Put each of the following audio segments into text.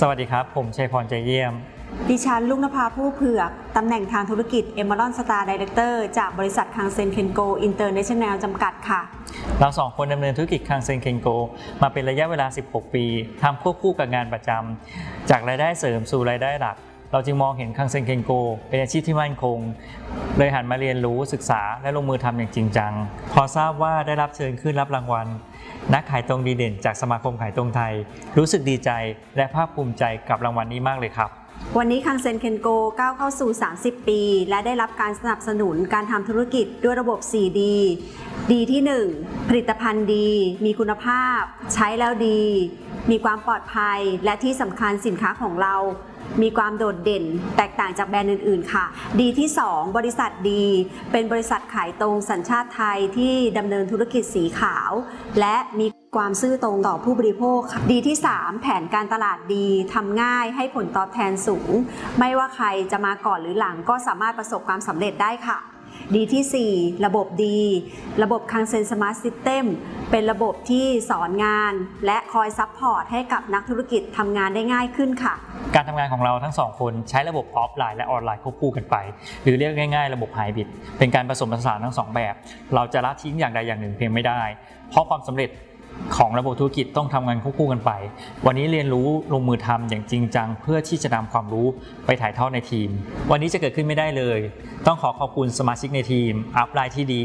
สวัสดีครับ ผมชัยพรใจเยี่ยม ดิฉันลุงนภาผู้เผือก ตำแหน่งทางธุรกิจ e m e r a l d Star Director จากบริษัทคังเซนเคนโกอินเตอร์เนชั่นแนลจำกัดค่ะ เราสองคนดำเนินธุรกิจคังเซนเคนโกมาเป็นระยะเวลา 16 ปีทำควบคู่กับงานประจำจากรายได้เสริมสู่รายได้หลัก เราจึงมองเห็นคังเซนเคนโก เป็นอาชีพที่มั่นคง เลยหันมาเรียนรู้ศึกษาและลงมือทำอย่างจริงจัง พอทราบว่าได้รับเชิญขึ้นรับรางวัล นักขายตรงดีเด่น จากสมาคมขายตรงไทย รู้สึกดีใจและภาคภูมิใจกับรางวัลนี้มากเลยครับวันนี้คังเซนเคนโกก้าวเข้าสู่ 30 ปี และได้รับการสนับสนุนการทำธุรกิจด้วยระบบ 4D ดีที่ 1 ผลิตภัณฑ์ดี มีคุณภาพ ใช้แล้วดี มีความปลอดภัยและที่สำคัญสินค้าของเรา มีความโดดเด่น แตกต่างจากแบรนด์อื่น ๆ ค่ะ ดีที่ 2 บริษัทดี เป็นบริษัทขายตรงสัญชาติไทยที่ดำเนินธุรกิจสีขาว และมีความซื่อตรงต่อผู้บริโภคค่ะดีที่ 3 แผนการตลาดดีทำง่ายให้ผลตอบแทนสูง ไม่ว่าใครจะมาก่อนหรือหลังก็สามารถประสบความสำเร็จได้ค่ะ ดีที่ 4 ระบบดี ระบบคังเซนสมาร์ทซิสเต็มเป็นระบบที่สอนงาน และคอยซัพพอร์ตให้กับนักธุรกิจทำงานได้ง่ายขึ้นค่ะ การทำงานของเราทั้งสองคนใช้ระบบออฟไลน์และออนไลน์ควบคู่กันไป หรือเรียกง่ายๆ ระบบไฮบริดเป็นการผสมผสานทั้งสองแบบ เราจะละทิ้งอย่างใดอย่างหนึ่งเพียงไม่ได้ เพราะความสำเร็จ ของระบบธุรกิจต้องทำงานควบคู่กันไป วันนี้เรียนรู้ลงมือทำอย่างจริงจัง เพื่อที่จะนำความรู้ไปถ่ายทอดในทีม วันนี้จะเกิดขึ้นไม่ได้เลย ต้องขอขอบคุณสมาชิกในทีม อัพไลน์ที่ดี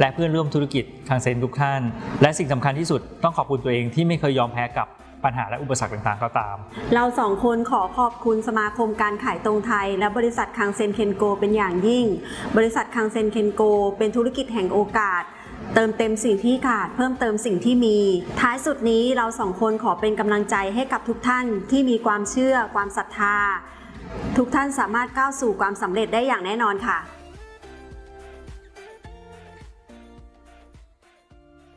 และเพื่อนร่วมธุรกิจทางเซนทุกท่าน และสิ่งสำคัญที่สุดต้องขอบคุณตัวเองที่ไม่เคยยอมแพ้กับปัญหาและอุปสรรคต่างๆ ก็ตาม เราสองคนขอขอบคุณสมาคมการขายตรงไทย และบริษัทคังเซนเคนโกเป็นอย่างยิ่ง บริษัทคังเซนเคนโกเป็นธุรกิจแห่งโอกาส เติมเต็มสิ่งที่ขาด เพิ่มเติมสิ่งที่มี ท้ายสุดนี้เราสองคนขอเป็นกำลังใจให้กับทุกท่านที่มีความเชื่อ ความศรัทธา ทุกท่านสามารถก้าวสู่ความสำเร็จได้อย่างแน่นอนค่ะ